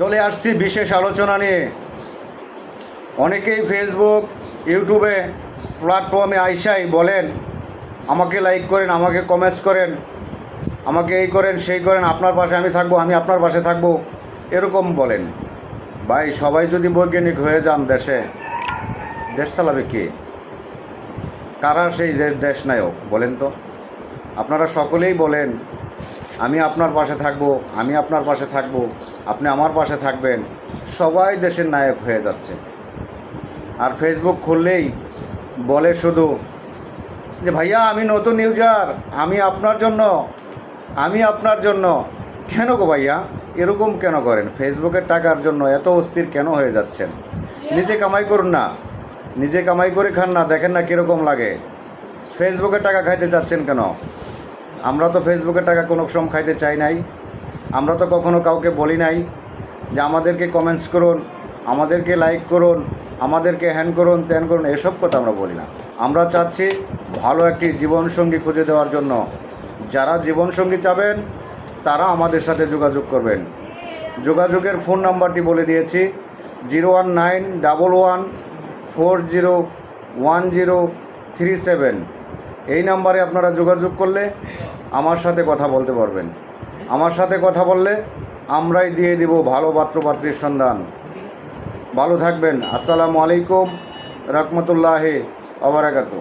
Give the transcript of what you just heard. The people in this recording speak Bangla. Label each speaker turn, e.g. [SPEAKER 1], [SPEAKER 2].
[SPEAKER 1] চলে আসছি বিশেষ আলোচনা নিয়ে। অনেকেই ফেসবুক ইউটিউবে প্ল্যাটফর্মে আইসাই বলেন, আমাকে লাইক করেন, আমাকে কমেন্টস করেন, আমাকে এই করেন, সেই করেন, আপনার পাশে আমি থাকব, আমি আপনার পাশে থাকব, এরকম বলেন। ভাই, সবাই যদি বৈজ্ঞানিক হয়ে যান দেশে, দেশ চালাবে কে? কারা সেই দেশ দেশ নায়ক বলেন তো? আপনারা সকলেই বলেন আমি আপনার পাশে থাকব, আমি আপনার পাশে থাকব, আপনি আমার পাশে থাকবেন। সবাই দেশের নায়ক হয়ে যাচ্ছে। আর ফেসবুক খুললেই বলে শুধু যে, ভাইয়া, আমি নতুন ইউজার আমি আপনার জন্য, আমি আপনার জন্য। কেন গো ভাইয়া? এরকম কেন করেন? ফেসবুকের টাকার জন্য এত অস্থির কেন হয়ে যাচ্ছেন? নিজে কামাই করুন না। নিজে কামাই করে খান না, দেখেন না কীরকম লাগে। ফেসবুকের টাকা খাইতে চাচ্ছেন কেন? আমরা তো ফেসবুকের টাকা কোনো সময় খাইতে চাই নাই। আমরা তো কখনো কাউকে বলি নাই যে আমাদেরকে কমেন্টস করুন, আমাদেরকে লাইক করুন, আমাদেরকে হ্যান করুন, ত্যান করুন, এসব কথা আমরা বলি না। আমরা চাচ্ছি ভালো একটি জীবনসঙ্গী খুঁজে দেওয়ার জন্য। যারা জীবনসঙ্গী চাবেন, তারা আমাদের সাথে যোগাযোগ করবেন। যোগাযোগের ফোন নাম্বারটি বলে দিয়েছি zero one nine double one four zero one zero three seven এই নাম্বারে আপনারা যোগাযোগ করলে আমার সাথে কথা বলতে পারবেন। আমার সাথে কথা বললে আমরাই দিয়ে দিব ভালো পাত্রপাত্রীর সন্ধান। ভালো থাকবেন। আসসালামু আলাইকুম। রহমতুল্লাহ অবরাকাতু